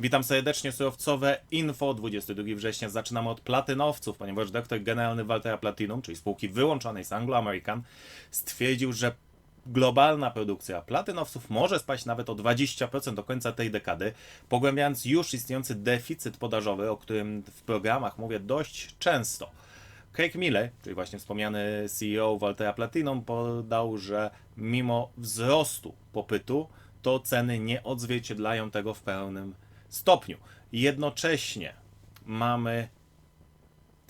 Witam serdecznie, surowcowe info. 22 września zaczynamy od platynowców, ponieważ dyrektor generalny Waltera Platinum, czyli spółki wyłączonej z Anglo American, stwierdził, że globalna produkcja platynowców może spaść nawet o 20% do końca tej dekady, pogłębiając już istniejący deficyt podażowy, o którym w programach mówię dość często. Craig Miller, czyli właśnie wspomniany CEO Waltera Platinum, podał, że mimo wzrostu popytu, to ceny nie odzwierciedlają tego w pełnym stopniu. Jednocześnie mamy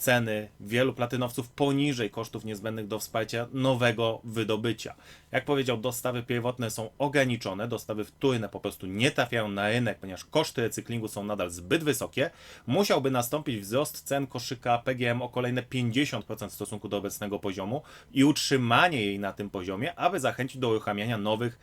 ceny wielu platynowców poniżej kosztów niezbędnych do wsparcia nowego wydobycia. Jak powiedział, dostawy pierwotne są ograniczone, dostawy wtórne po prostu nie trafiają na rynek, ponieważ koszty recyklingu są nadal zbyt wysokie. Musiałby nastąpić wzrost cen koszyka PGM o kolejne 50% w stosunku do obecnego poziomu i utrzymanie jej na tym poziomie, aby zachęcić do uruchamiania nowych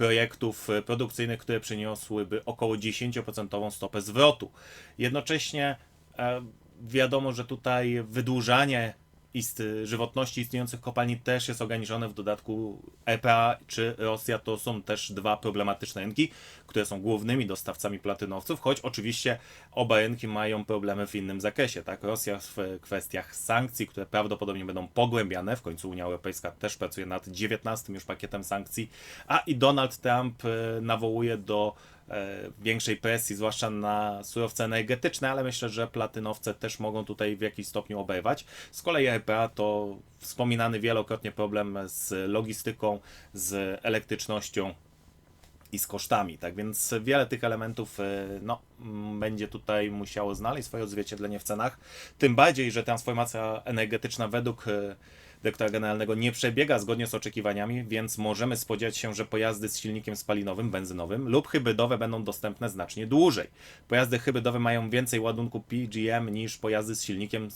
projektów e, produkcyjnych, które przyniosłyby około 10% stopę zwrotu. Jednocześnie e, wiadomo, że tutaj wydłużanie ist, żywotności istniejących kopalni też jest ograniczone. W dodatku EPA czy Rosja to są też dwa problematyczne rynki, które są głównymi dostawcami platynowców, choć oczywiście oba rynki mają problemy w innym zakresie. Tak? Rosja w kwestiach sankcji, które prawdopodobnie będą pogłębiane, w końcu Unia Europejska też pracuje nad 19 już pakietem sankcji, a i Donald Trump e, nawołuje do większej presji, zwłaszcza na surowce energetyczne, ale myślę, że platynowce też mogą tutaj w jakiś stopniu obejwać. Z kolei RPA to wspominany wielokrotnie problem z logistyką, z elektrycznością i z kosztami. Tak więc wiele tych elementów e, no, będzie tutaj musiało znaleźć swoje odzwierciedlenie w cenach. Tym bardziej, że transformacja energetyczna według e, dyrektora generalnego nie przebiega zgodnie z oczekiwaniami, więc możemy spodziewać się, że pojazdy z silnikiem spalinowym, benzynowym lub hybrydowe będą dostępne znacznie dłużej. Pojazdy hybrydowe mają więcej ładunku PGM niż pojazdy z silnikiem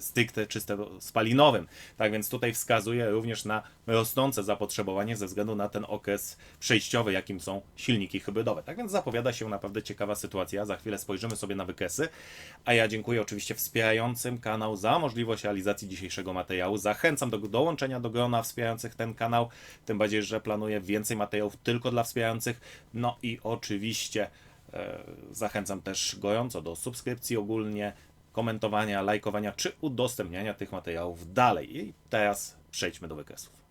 stricte czysto spalinowym. Tak więc tutaj wskazuje również na rosnące zapotrzebowanie ze względu na ten okres przejściowy, jakim są silniki hybrydowe. Tak więc zapowiada się naprawdę ciekawa sytuacja. Za chwilę spojrzymy sobie na wykresy. A ja dziękuję oczywiście wspierającym kanał za możliwość realizacji dzisiejszego materiału. Zachęcam do dołączenia do grona wspierających ten kanał, tym bardziej, że planuję więcej materiałów tylko dla wspierających. No i oczywiście e, zachęcam też gorąco do subskrypcji ogólnie, komentowania, lajkowania czy udostępniania tych materiałów dalej. I teraz przejdźmy do wykresów.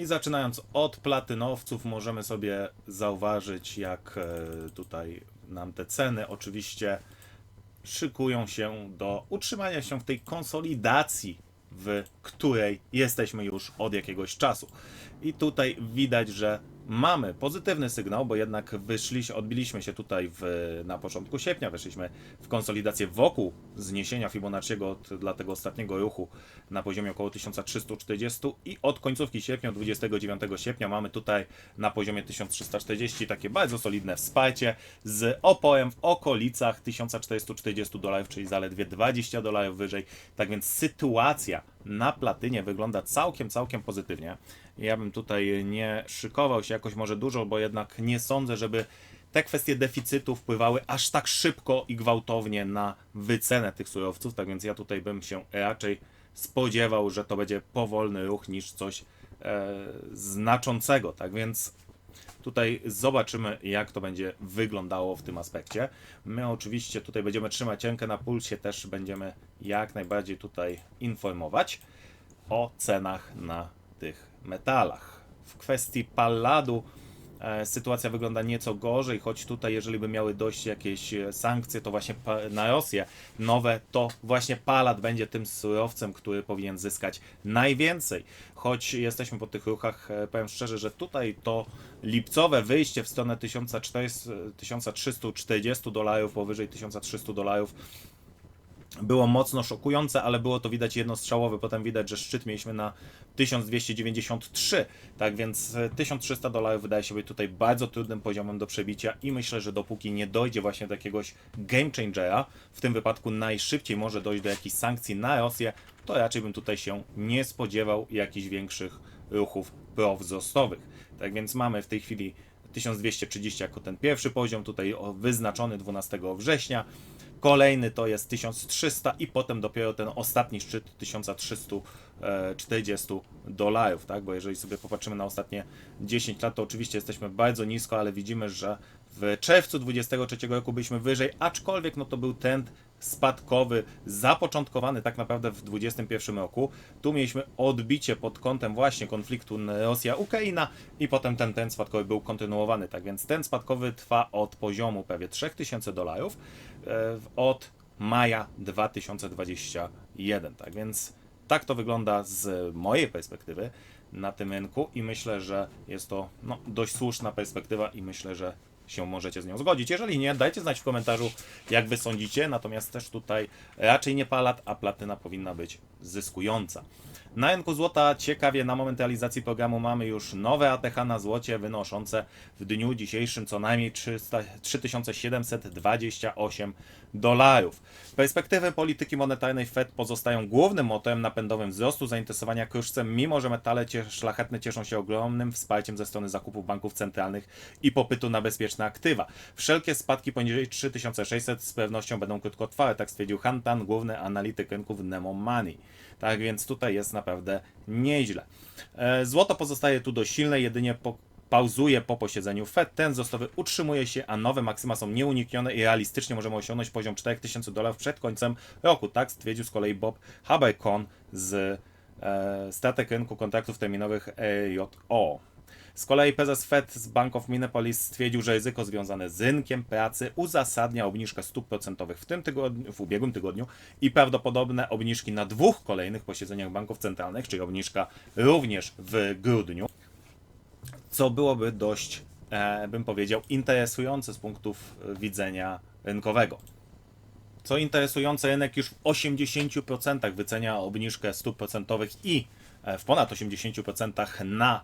I zaczynając od platynowców, możemy sobie zauważyć, jak e, tutaj nam te ceny oczywiście szykują się do utrzymania się w tej konsolidacji, w której jesteśmy już od jakiegoś czasu. I tutaj widać, że mamy pozytywny sygnał, bo jednak wyszliśmy, odbiliśmy się tutaj w, na początku sierpnia, weszliśmy w konsolidację wokół zniesienia Fibonacciego od, dla tego ostatniego ruchu na poziomie około 1340 i od końcówki sierpnia, 29 sierpnia mamy tutaj na poziomie 1340 takie bardzo solidne wsparcie z oporem w okolicach 1440 dolarów, czyli zaledwie 20 dolarów wyżej. Tak więc sytuacja na platynie wygląda całkiem, całkiem pozytywnie. Ja bym tutaj nie szykował się jakoś może dużo, bo jednak nie sądzę, żeby te kwestie deficytu wpływały aż tak szybko i gwałtownie na wycenę tych surowców, tak więc ja tutaj bym się raczej spodziewał, że to będzie powolny ruch niż coś e, znaczącego, tak więc Tutaj zobaczymy, jak to będzie wyglądało w tym aspekcie. My oczywiście tutaj będziemy trzymać rękę na pulsie, też będziemy jak najbardziej tutaj informować o cenach na tych metalach. W kwestii palladu sytuacja wygląda nieco gorzej, choć tutaj jeżeli by miały dojść jakieś e, sankcje, to właśnie na Rosję nowe, to właśnie palad będzie tym surowcem, który powinien zyskać najwięcej. Choć jesteśmy po tych ruchach, e, powiem szczerze, że tutaj to lipcowe wyjście w stronę 1400, 1340 dolarów, powyżej 1300 dolarów, było mocno szokujące, ale było to widać jednostrzałowe. Potem widać, że szczyt mieliśmy na 1293, tak więc e, 1300 dolarów wydaje się być tutaj bardzo trudnym poziomem do przebicia i myślę, że dopóki nie dojdzie właśnie do jakiegoś game changera, w tym wypadku najszybciej może dojść do jakichś sankcji na Rosję, to raczej bym tutaj się nie spodziewał jakichś większych ruchów prowzrostowych. Tak więc mamy w tej chwili 1230 jako ten pierwszy poziom, tutaj wyznaczony 12 września. Kolejny to jest 1300 i potem dopiero ten ostatni szczyt 1340 dolarów, tak? Bo jeżeli sobie popatrzymy na ostatnie 10 lat, to oczywiście jesteśmy bardzo nisko, ale widzimy, że w czerwcu 2023 roku byliśmy wyżej, aczkolwiek no to był trend spadkowy, zapoczątkowany tak naprawdę w 2021 roku. Tu mieliśmy odbicie pod kątem właśnie konfliktu Rosja-Ukraina i potem ten trend spadkowy był kontynuowany. Tak więc ten spadkowy trwa od poziomu prawie 3000 dolarów e, od maja 2021. Tak więc tak to wygląda z mojej perspektywy na tym rynku i myślę, że jest to no, dość słuszna perspektywa i myślę, że się możecie z nią zgodzić. Jeżeli nie, dajcie znać w komentarzu, jak wy sądzicie. Natomiast też tutaj raczej nie palat, a platyna powinna być zyskująca. Na rynku złota ciekawie na moment realizacji programu mamy już nowe ATH na złocie wynoszące w dniu dzisiejszym co najmniej 300, 3728 dolarów. Perspektywy polityki monetarnej Fed pozostają głównym motorem napędowym wzrostu zainteresowania kruszcem, mimo że metale szlachetne cieszą się ogromnym wsparciem ze strony zakupów banków centralnych i popytu na bezpieczne aktywa. Wszelkie spadki poniżej 3600 z pewnością będą krótkotrwałe, tak stwierdził Han Tan, główny analityk rynków Nemo Money. Tak więc tutaj jest naprawdę nieźle. E, Złoto pozostaje tu dość silne, jedynie po pauzuje po posiedzeniu Fed. Ten wzrostowy utrzymuje się, a nowe maksyma są nieuniknione i realistycznie możemy osiągnąć poziom 4000 dolarów przed końcem roku. Tak stwierdził z kolei Bob Haberkorn z e, statek rynku kontraktów terminowych EJO. Z kolei prezes Fed z Bank of Minneapolis stwierdził, że ryzyko związane z rynkiem pracy uzasadnia obniżkę stóp procentowych w tym tygodniu, w ubiegłym tygodniu i prawdopodobne obniżki na dwóch kolejnych posiedzeniach banków centralnych, czyli obniżka również w grudniu co byłoby dość, e, bym powiedział, interesujące z punktów widzenia rynkowego. Co interesujące, rynek już w 80% wycenia obniżkę stóp procentowych i e, w ponad 80% na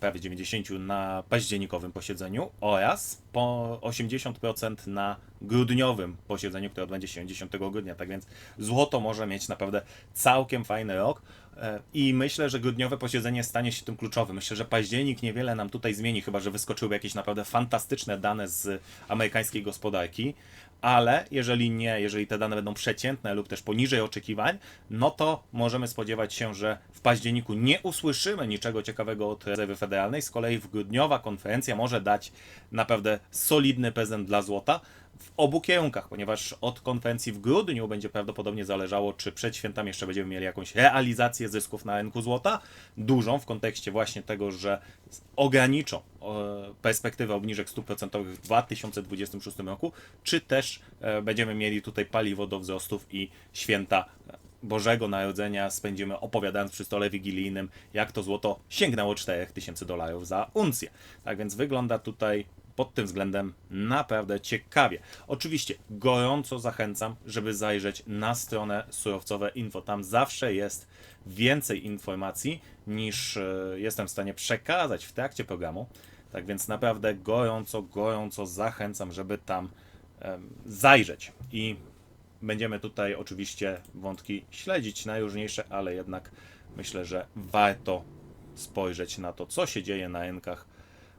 prawie 90% na październikowym posiedzeniu oraz po 80% na grudniowym posiedzeniu, które odbędzie się 10 grudnia. Tak więc złoto może mieć naprawdę całkiem fajny rok. E, I myślę, że grudniowe posiedzenie stanie się tym kluczowym. Myślę, że październik niewiele nam tutaj zmieni, chyba że wyskoczyły jakieś naprawdę fantastyczne dane z amerykańskiej gospodarki. Ale jeżeli nie, jeżeli te dane będą przeciętne lub też poniżej oczekiwań, no to możemy spodziewać się, że w październiku nie usłyszymy niczego ciekawego od rezerwy federalnej. Z kolei grudniowa konferencja może dać naprawdę solidny prezent dla złota w obu kierunkach, ponieważ od konferencji w grudniu będzie prawdopodobnie zależało, czy przed świętami jeszcze będziemy mieli jakąś realizację zysków na rynku złota, dużą w kontekście właśnie tego, że ograniczą e, perspektywę obniżek stóp procentowych w 2026 roku, czy też e, będziemy mieli tutaj paliwo do wzrostów i święta Bożego Narodzenia spędzimy opowiadając przy stole wigilijnym, jak to złoto sięgnęło 4000 dolarów za uncję. Tak więc wygląda tutaj pod tym względem naprawdę ciekawie. Oczywiście gorąco zachęcam, żeby zajrzeć na stronę surowcowe info. Tam zawsze jest więcej informacji niż e, jestem w stanie przekazać w trakcie programu. Tak więc naprawdę gorąco, gorąco zachęcam, żeby tam zajrzeć. I będziemy tutaj oczywiście wątki śledzić najróżniejsze, ale jednak myślę, że warto spojrzeć na to, co się dzieje na rynkach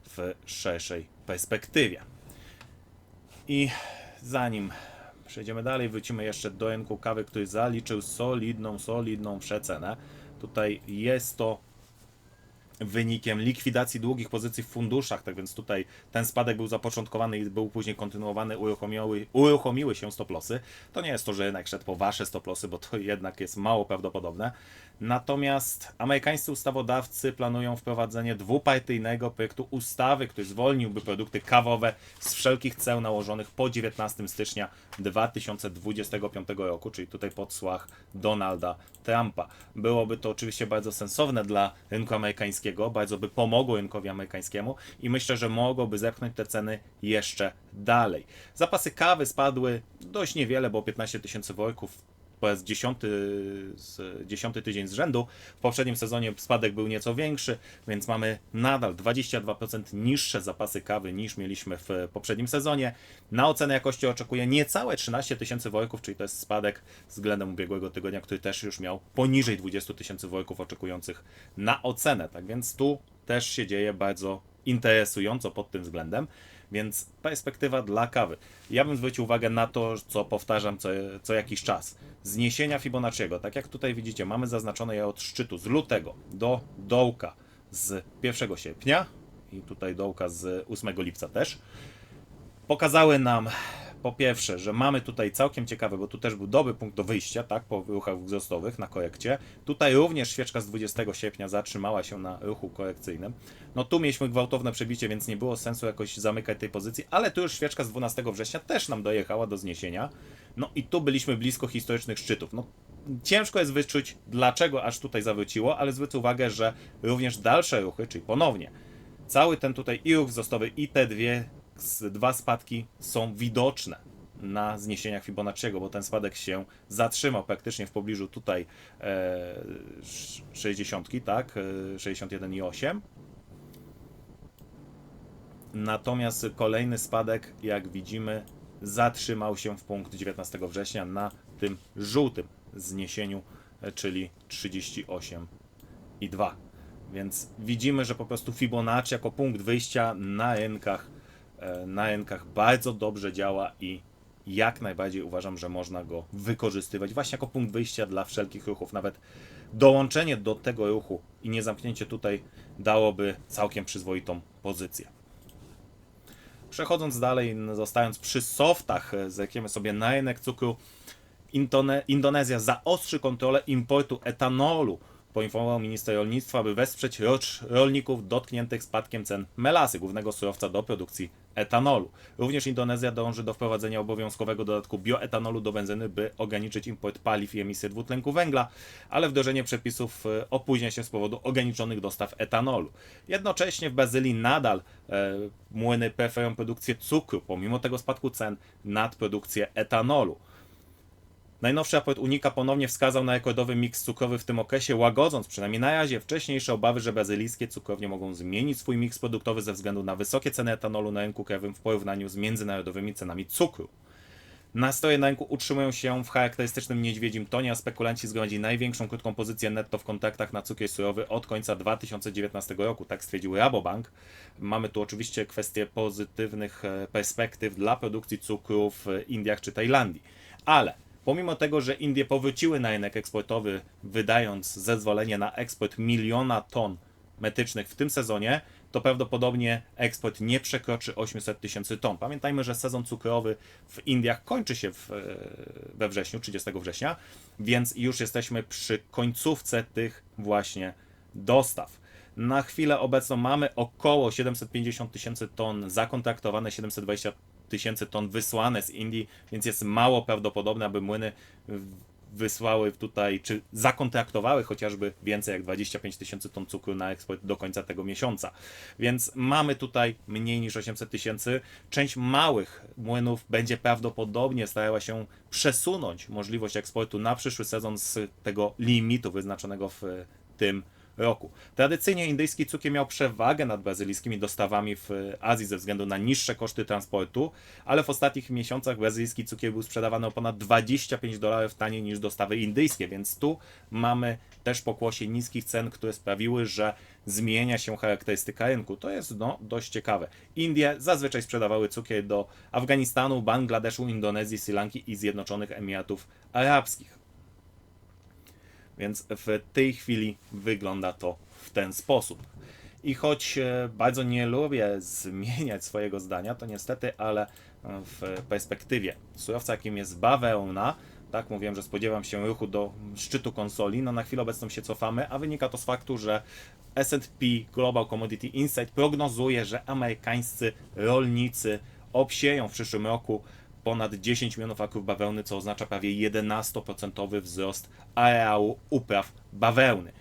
w szerszej perspektywie. I zanim przejdziemy dalej, wrócimy jeszcze do rynku kawy, który zaliczył solidną, solidną przecenę. Tutaj jest to wynikiem likwidacji długich pozycji w funduszach, tak więc tutaj ten spadek był zapoczątkowany i był później kontynuowany, uruchomiły, uruchomiły się stoplosy. To nie jest to, że rynek szedł po wasze stoplosy, bo to jednak jest mało prawdopodobne. Natomiast amerykańscy ustawodawcy planują wprowadzenie dwupartyjnego projektu ustawy, który zwolniłby produkty kawowe z wszelkich ceł nałożonych po 19 stycznia 2025 roku, czyli tutaj pod słach Donalda Trumpa. Byłoby to oczywiście bardzo sensowne dla rynku amerykańskiego, bardzo by pomogło rynkowi amerykańskiemu i myślę, że mogłoby zepchnąć te ceny jeszcze dalej. Zapasy kawy spadły dość niewiele, bo 15 tysięcy worków po raz dziesiąty, z, dziesiąty tydzień z rzędu. W poprzednim sezonie spadek był nieco większy, więc mamy nadal 22% niższe zapasy kawy niż mieliśmy w poprzednim sezonie. Na ocenę jakości oczekuję niecałe 13 tysięcy worków, czyli to jest spadek względem ubiegłego tygodnia, który też już miał poniżej 20 tysięcy worków oczekujących na ocenę. Tak więc tu też się dzieje bardzo interesująco pod tym względem. Więc perspektywa dla kawy. Ja bym zwrócił uwagę na to, co powtarzam co, co jakiś czas. Zniesienia Fibonacciego. Tak jak tutaj widzicie, mamy zaznaczone je od szczytu z lutego do dołka z 1 sierpnia i tutaj dołka z 8 lipca też. Pokazały nam po pierwsze, że mamy tutaj całkiem ciekawe, bo tu też był dobry punkt do wyjścia, tak, po ruchach wzrostowych na korekcie. Tutaj również świeczka z 20 sierpnia zatrzymała się na ruchu korekcyjnym. No tu mieliśmy gwałtowne przebicie, więc nie było sensu jakoś zamykać tej pozycji, ale tu już świeczka z 12 września też nam dojechała do zniesienia. No i tu byliśmy blisko historycznych szczytów. No ciężko jest wyczuć, dlaczego aż tutaj zawróciło, ale zwróć uwagę, że również dalsze ruchy, czyli ponownie cały ten tutaj i ruch wzrostowy i te dwie dwa spadki są widoczne na zniesieniach Fibonacciego, bo ten spadek się zatrzymał praktycznie w pobliżu tutaj e, 60, tak, e, 61,8. Natomiast kolejny spadek, jak widzimy, zatrzymał się w punkt 19 września na tym żółtym zniesieniu, e, czyli 38,2. Więc widzimy, że po prostu Fibonacci jako punkt wyjścia na rynkach E, na rynkach bardzo dobrze działa i jak najbardziej uważam, że można go wykorzystywać właśnie jako punkt wyjścia dla wszelkich ruchów. Nawet dołączenie do tego ruchu i nie zamknięcie tutaj dałoby całkiem przyzwoitą pozycję. Przechodząc dalej, zostając przy softach, e, zerkiemy sobie na rynek cukru. Indone Indonezja zaostrzy kontrolę importu etanolu poinformował minister rolnictwa, aby wesprzeć rolników dotkniętych spadkiem cen melasy, głównego surowca do produkcji etanolu. Również Indonezja dąży do wprowadzenia obowiązkowego dodatku bioetanolu do benzyny, by ograniczyć import paliw i emisję dwutlenku węgla, ale wdrożenie przepisów e, opóźnia się z powodu ograniczonych dostaw etanolu. Jednocześnie w Brazylii nadal e, młyny preferują produkcję cukru, pomimo tego spadku cen, nad produkcję etanolu. Najnowszy raport Unika ponownie wskazał na rekordowy miks cukrowy w tym okresie, łagodząc przynajmniej na razie wcześniejsze obawy, że brazylijskie cukrownie mogą zmienić swój miks produktowy ze względu na wysokie ceny etanolu na rynku krajowym w porównaniu z międzynarodowymi cenami cukru. Nastroje na rynku utrzymują się w charakterystycznym niedźwiedzim tonie, a spekulanci zgromadzili największą krótką pozycję netto w kontraktach na cukier surowy od końca 2019 roku, tak stwierdził Rabobank. Mamy tu oczywiście kwestie pozytywnych e, perspektyw dla produkcji cukru w Indiach czy Tajlandii. Ale Pomimo tego, że Indie powróciły na rynek eksportowy, wydając zezwolenie na eksport miliona ton metycznych w tym sezonie, to prawdopodobnie eksport nie przekroczy 800 tysięcy ton. Pamiętajmy, że sezon cukrowy w Indiach kończy się w, e, we wrześniu, 30 września, więc już jesteśmy przy końcówce tych właśnie dostaw. Na chwilę obecną mamy około 750 tysięcy ton zakontraktowane, 720 tysięcy ton wysłane z Indii, więc jest mało prawdopodobne, aby młyny wysłały tutaj, czy zakontraktowały chociażby więcej jak 25 tysięcy ton cukru na eksport do końca tego miesiąca. Więc mamy tutaj mniej niż 800 tysięcy. Część małych młynów będzie prawdopodobnie starała się przesunąć możliwość eksportu na przyszły sezon z tego limitu wyznaczonego w tym roku. Tradycyjnie indyjski cukier miał przewagę nad brazylijskimi dostawami w Azji ze względu na niższe koszty transportu, ale w ostatnich miesiącach brazylijski cukier był sprzedawany o ponad 25 dolarów taniej niż dostawy indyjskie, więc tu mamy też pokłosie niskich cen, które sprawiły, że zmienia się charakterystyka rynku. To jest no, dość ciekawe. Indie zazwyczaj sprzedawały cukier do Afganistanu, Bangladeszu, Indonezji, Sri Lanki i Zjednoczonych Emiratów Arabskich. Więc w tej chwili wygląda to w ten sposób. I choć e, bardzo nie lubię zmieniać swojego zdania, to niestety, ale e, w perspektywie surowca, jakim jest bawełna, tak mówiłem, że spodziewam się ruchu do szczytu konsoli, no na chwilę obecną się cofamy, a wynika to z faktu, że S&P Global Commodity Insight prognozuje, że amerykańscy rolnicy obsieją w przyszłym roku ponad 10 milionów akrów bawełny, co oznacza prawie 11% wzrost areału upraw bawełny.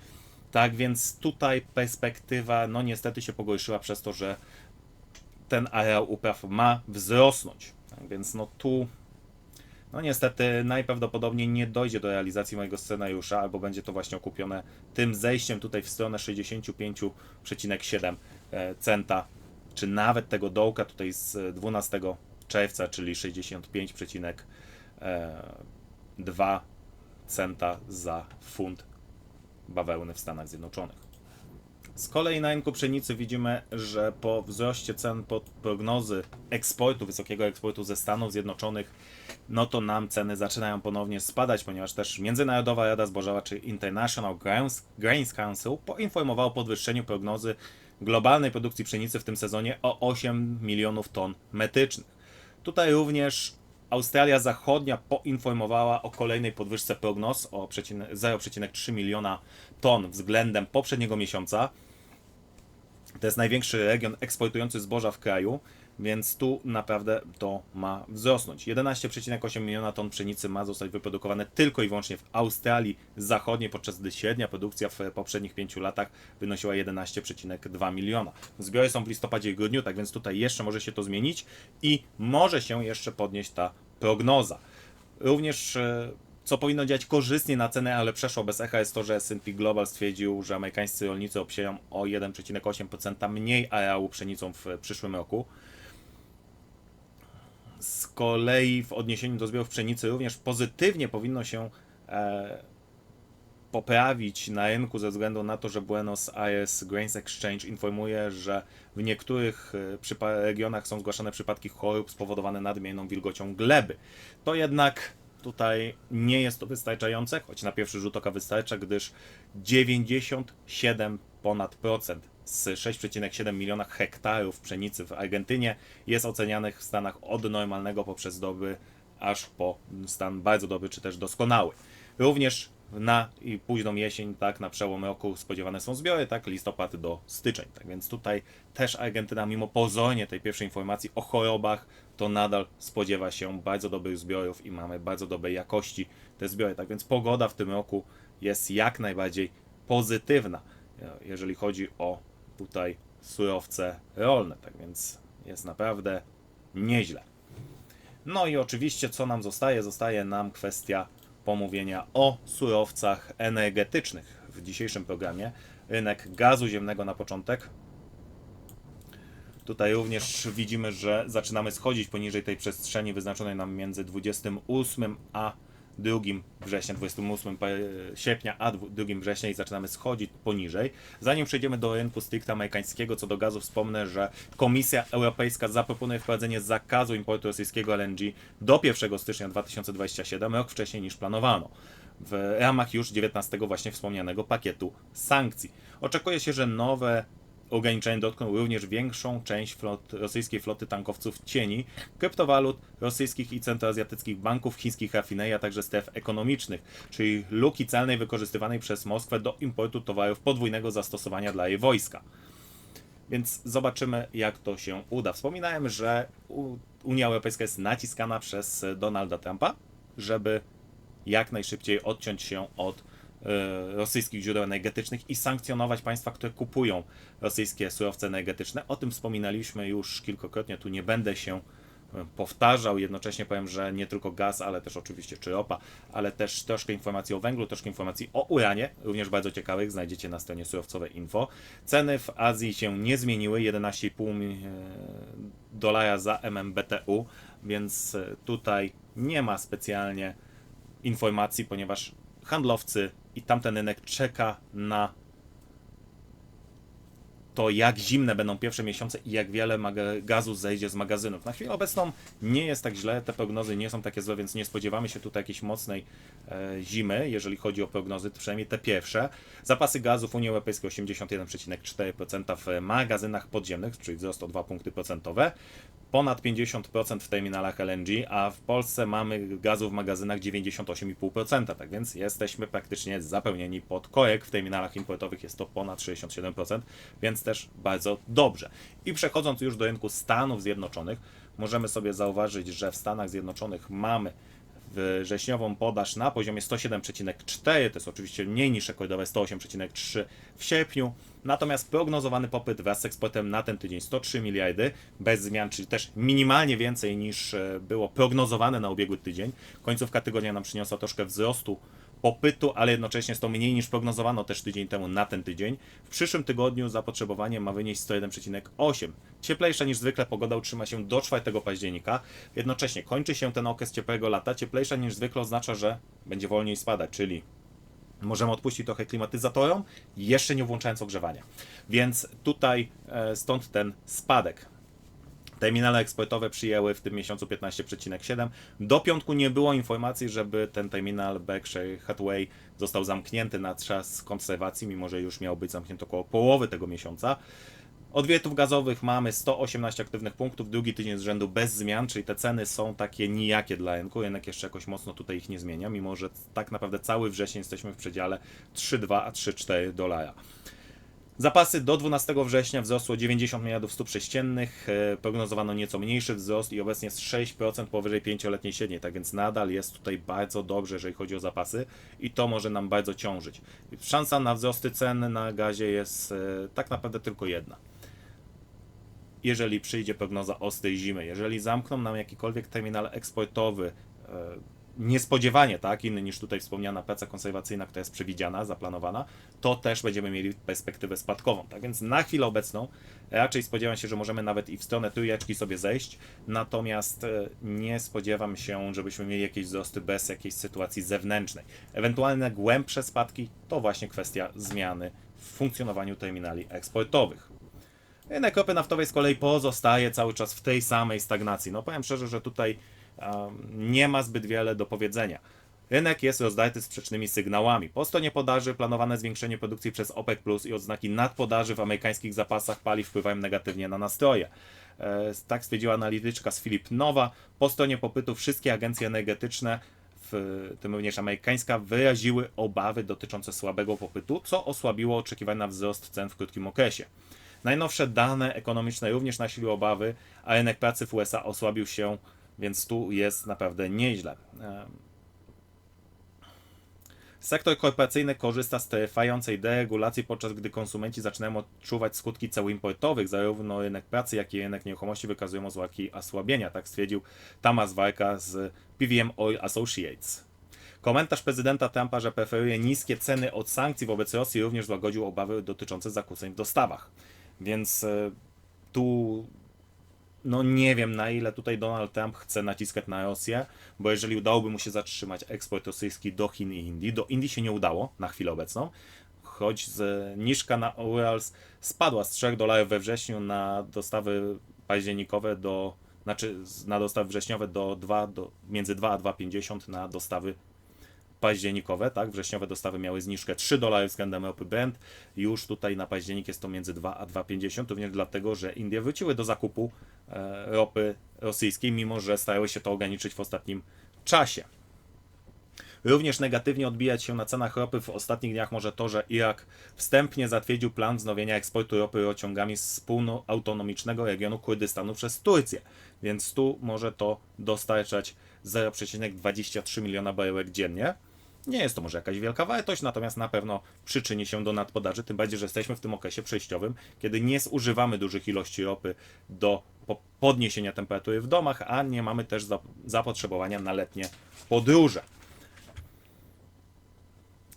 Tak więc tutaj perspektywa, no niestety się pogorszyła przez to, że ten areał upraw ma wzrosnąć. Tak więc no tu No niestety najprawdopodobniej nie dojdzie do realizacji mojego scenariusza, albo będzie to właśnie okupione tym zejściem tutaj w stronę 65,7 e, centa, czy nawet tego dołka tutaj z 12 czerwca, czyli 65,2 centa za funt bawełny w Stanach Zjednoczonych. Z kolei na rynku pszenicy widzimy, że po wzroście cen pod prognozy eksportu, wysokiego eksportu ze Stanów Zjednoczonych, no to nam ceny zaczynają ponownie spadać, ponieważ też Międzynarodowa Rada Zbożowa, czy International Grains, Grains Council, poinformowało o podwyższeniu prognozy globalnej produkcji pszenicy w tym sezonie o 8 milionów ton metycznych. Tutaj również Australia Zachodnia poinformowała o kolejnej podwyżce prognoz o 0,3 miliona ton względem poprzedniego miesiąca. To jest największy region eksportujący zboża w kraju, więc tu naprawdę to ma wzrosnąć. 11,8 miliona ton pszenicy ma zostać wyprodukowane tylko i wyłącznie w Australii Zachodniej, podczas gdy średnia produkcja w poprzednich 5 latach wynosiła 11,2 miliona. Zbiory są w listopadzie i grudniu, tak więc tutaj jeszcze może się to zmienić i może się jeszcze podnieść ta prognoza. Również e, co powinno działać korzystnie na cenę, ale przeszło bez echa jest to, że S&P Global stwierdził, że amerykańscy rolnicy obsieją o 1,8% mniej areału pszenicą w przyszłym roku. Z kolei w odniesieniu do zbiorów pszenicy również pozytywnie powinno się e, poprawić na rynku ze względu na to, że Buenos Aires Grains Exchange informuje, że w niektórych e, regionach są zgłaszane przypadki chorób spowodowane nadmierną wilgocią gleby. To jednak tutaj nie jest to wystarczające, choć na pierwszy rzut oka wystarcza, gdyż 97 ponad procent z 6,7 miliona hektarów pszenicy w Argentynie jest ocenianych w stanach od normalnego poprzez dobry aż po stan bardzo dobry czy też doskonały. Również na późną jesień, tak, na przełom roku spodziewane są zbiory, tak, listopad do styczeń. Tak więc tutaj też Argentyna, mimo pozornie tej pierwszej informacji o chorobach, to nadal spodziewa się bardzo dobrych zbiorów i mamy bardzo dobrej jakości te zbiory. Tak więc pogoda w tym roku jest jak najbardziej pozytywna, jeżeli chodzi o tutaj surowce rolne. Tak więc jest naprawdę nieźle. No i oczywiście, co nam zostaje? Zostaje nam kwestia pomówienia o surowcach energetycznych w dzisiejszym programie. Rynek gazu ziemnego na początek. Tutaj również widzimy, że zaczynamy schodzić poniżej tej przestrzeni wyznaczonej nam między 28 a 2 września, 28 sierpnia, a 2 września i zaczynamy schodzić poniżej. Zanim przejdziemy do rynku stricte amerykańskiego, co do gazu wspomnę, że Komisja Europejska zaproponuje wprowadzenie zakazu importu rosyjskiego LNG do 1 stycznia 2027, rok wcześniej niż planowano w ramach już 19 właśnie wspomnianego pakietu sankcji. Oczekuje się, że nowe ograniczenia dotkną również większą część flot, rosyjskiej floty tankowców cieni, kryptowalut, rosyjskich i centroazjatyckich banków, chińskich rafinerii, a także stref ekonomicznych, czyli luki celnej wykorzystywanej przez Moskwę do importu towarów podwójnego zastosowania dla jej wojska. Więc zobaczymy, jak to się uda. Wspominałem, że Unia Europejska jest naciskana przez Donalda Trumpa, żeby jak najszybciej odciąć się od rosyjskich źródeł energetycznych i sankcjonować państwa, które kupują rosyjskie surowce energetyczne. O tym wspominaliśmy już kilkakrotnie, tu nie będę się e, powtarzał. Jednocześnie powiem, że nie tylko gaz, ale też oczywiście czy ropa, ale też troszkę informacji o węglu, troszkę informacji o uranie, również bardzo ciekawych, znajdziecie na stronie surowcowe info. Ceny w Azji się nie zmieniły, 11,5 e, dolara za MMBTU, więc tutaj nie ma specjalnie informacji, ponieważ handlowcy i tamten rynek czeka na to, jak zimne będą pierwsze miesiące i jak wiele gazu zejdzie z magazynów. Na chwilę obecną nie jest tak źle, te prognozy nie są takie złe, więc nie spodziewamy się tutaj jakiejś mocnej e, zimy, jeżeli chodzi o prognozy, przynajmniej te pierwsze. Zapasy gazu w Unii Europejskiej 81,4% w magazynach podziemnych, czyli wzrost o 2 punkty procentowe ponad 50% w terminalach LNG, a w Polsce mamy gazu w magazynach 98,5%, tak więc jesteśmy praktycznie zapełnieni pod korek. W terminalach importowych jest to ponad 67%, więc też bardzo dobrze. I przechodząc już do rynku Stanów Zjednoczonych, możemy sobie zauważyć, że w Stanach Zjednoczonych mamy wrześniową podaż na poziomie 107,4, to jest oczywiście mniej niż rekordowe 108,3 w sierpniu. Natomiast prognozowany popyt wraz z eksportem na ten tydzień 103 miliardy, bez zmian, czyli też minimalnie więcej niż e, było prognozowane na ubiegły tydzień. Końcówka tygodnia nam przyniosła troszkę wzrostu popytu, ale jednocześnie jest to mniej niż prognozowano też tydzień temu na ten tydzień. W przyszłym tygodniu zapotrzebowanie ma wynieść 101,8. Cieplejsza niż zwykle pogoda utrzyma się do 4 października. Jednocześnie kończy się ten okres ciepłego lata. Cieplejsza niż zwykle oznacza, że będzie wolniej spadać, czyli możemy odpuścić trochę klimatyzatorom, jeszcze nie włączając ogrzewania. Więc tutaj e, stąd ten spadek. Terminale eksportowe przyjęły w tym miesiącu 15,7. Do piątku nie było informacji, żeby ten terminal Berkshire Hathaway został zamknięty na czas konserwacji, mimo że już miał być zamknięty około połowy tego miesiąca. Odwiertów gazowych mamy 118 aktywnych punktów, drugi tydzień z rzędu bez zmian, czyli te ceny są takie nijakie dla rynku. Rynek jeszcze jakoś mocno tutaj ich nie zmienia, mimo że tak naprawdę cały wrzesień jesteśmy w przedziale 3,2 a 3,4 dolara. Zapasy do 12 września wzrosło 90 miliardów stóp sześciennych, e, prognozowano nieco mniejszy wzrost i obecnie jest 6% powyżej 5-letniej średniej, tak więc nadal jest tutaj bardzo dobrze, jeżeli chodzi o zapasy i to może nam bardzo ciążyć. Szansa na wzrosty cen na gazie jest e, tak naprawdę tylko jedna. Jeżeli przyjdzie prognoza ostrej zimy, jeżeli zamkną nam jakikolwiek terminal eksportowy, e, niespodziewanie, tak, inny niż tutaj wspomniana praca konserwacyjna, która jest przewidziana, zaplanowana, to też będziemy mieli perspektywę spadkową. Tak więc na chwilę obecną raczej spodziewam się, że możemy nawet i w stronę trójeczki sobie zejść, natomiast e, nie spodziewam się, żebyśmy mieli jakieś wzrosty bez jakiejś sytuacji zewnętrznej. Ewentualne głębsze spadki to właśnie kwestia zmiany w funkcjonowaniu terminali eksportowych. Rynek ropy naftowej z kolei pozostaje cały czas w tej samej stagnacji. No powiem szczerze, że tutaj nie ma zbyt wiele do powiedzenia. Rynek jest rozdarty sprzecznymi sygnałami. Po stronie podaży planowane zwiększenie produkcji przez OPEC Plus i odznaki nadpodaży w amerykańskich zapasach paliw wpływają negatywnie na nastroje. E, tak stwierdziła analityczka z Philip Nowa. Po stronie popytu wszystkie agencje energetyczne, w tym również amerykańska, wyraziły obawy dotyczące słabego popytu, co osłabiło oczekiwania na wzrost cen w krótkim okresie. Najnowsze dane ekonomiczne również nasiliły obawy, a rynek pracy w USA osłabił się więc tu jest naprawdę nieźle. Sektor korporacyjny korzysta z trwającej deregulacji, podczas gdy konsumenci zaczynają odczuwać skutki ceł importowych. Zarówno rynek pracy, jak i rynek nieruchomości wykazują oznaki osłabienia, tak stwierdził Tamas Warka z PVM Oil Associates. Komentarz prezydenta Trumpa, że preferuje niskie ceny od sankcji wobec Rosji, również złagodził obawy dotyczące zakłóceń w dostawach. Więc e, tu no nie wiem na ile tutaj Donald Trump chce naciskać na Rosję, bo jeżeli udałoby mu się zatrzymać eksport rosyjski do Chin i Indii, do Indii się nie udało na chwilę obecną, choć z na Urals spadła z 3 dolarów we wrześniu na dostawy październikowe do, znaczy na dostawy wrześniowe do 2, do, między 2 a 2,50 na dostawy październikowe, tak, wrześniowe dostawy miały zniżkę 3 dolary względem ropy Brent, już tutaj na październik jest to między 2 a 2,50, również dlatego, że Indie wróciły do zakupu e, ropy rosyjskiej, mimo że starały się to ograniczyć w ostatnim czasie. Również negatywnie odbijać się na cenach ropy w ostatnich dniach może to, że Irak wstępnie zatwierdził plan wznowienia eksportu ropy rociągami z półnautonomicznego regionu Kurdystanu przez Turcję, więc tu może to dostarczać 0,23 miliona baryłek dziennie. Nie jest to może jakaś wielka wartość, natomiast na pewno przyczyni się do nadpodaży, tym bardziej, że jesteśmy w tym okresie przejściowym, kiedy nie zużywamy dużych ilości ropy do podniesienia temperatury w domach, a nie mamy też zapotrzebowania na letnie podróże.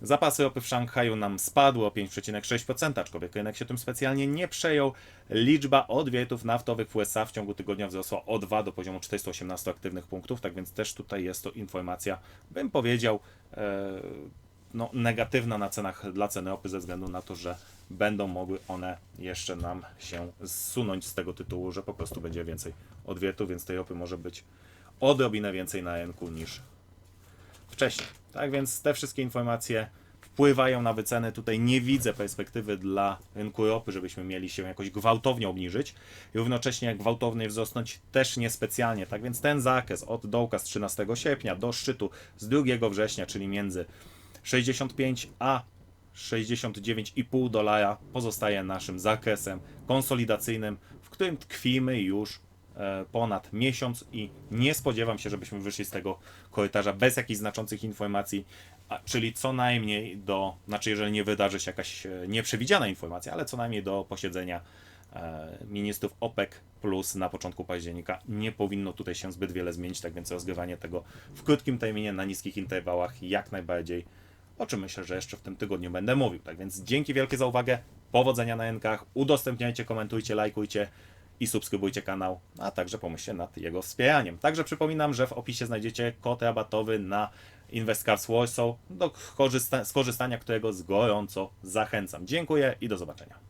Zapasy ropy w Szanghaju nam spadły o 5,6%, aczkolwiek rynek się tym specjalnie nie przejął. Liczba odwiertów naftowych w USA w ciągu tygodnia wzrosła o 2 do poziomu 418 aktywnych punktów, tak więc też tutaj jest to informacja, bym powiedział, e, no, negatywna na cenach dla ceny ropy ze względu na to, że będą mogły one jeszcze nam się zsunąć z tego tytułu, że po prostu będzie więcej odwiertów, więc tej ropy może być odrobinę więcej na rynku niż wcześniej. Tak więc te wszystkie informacje wpływają na wyceny. Tutaj nie widzę perspektywy dla rynku ropy, żebyśmy mieli się jakoś gwałtownie obniżyć. I równocześnie jak gwałtownie wzrosnąć też niespecjalnie. Tak więc ten zakres od dołka z 13 sierpnia do szczytu z 2 września, czyli między 65 a 69,5 dolara pozostaje naszym zakresem konsolidacyjnym, w którym tkwimy już ponad miesiąc i nie spodziewam się, żebyśmy wyszli z tego korytarza bez jakichś znaczących informacji, czyli co najmniej do, znaczy jeżeli nie wydarzy się jakaś e, nieprzewidziana informacja, ale co najmniej do posiedzenia e, ministrów OPEC plus na początku października. Nie powinno tutaj się zbyt wiele zmienić, tak więc rozgrywanie tego w krótkim terminie na niskich interwałach jak najbardziej, o czym myślę, że jeszcze w tym tygodniu będę mówił. Tak więc dzięki wielkie za uwagę, powodzenia na rynkach, udostępniajcie, komentujcie, lajkujcie i subskrybujcie kanał, a także pomyślcie nad jego wspieraniem. Także przypominam, że w opisie znajdziecie kod rabatowy na InvestCards Warsaw, do korzysta- skorzystania którego z gorąco zachęcam. Dziękuję i do zobaczenia.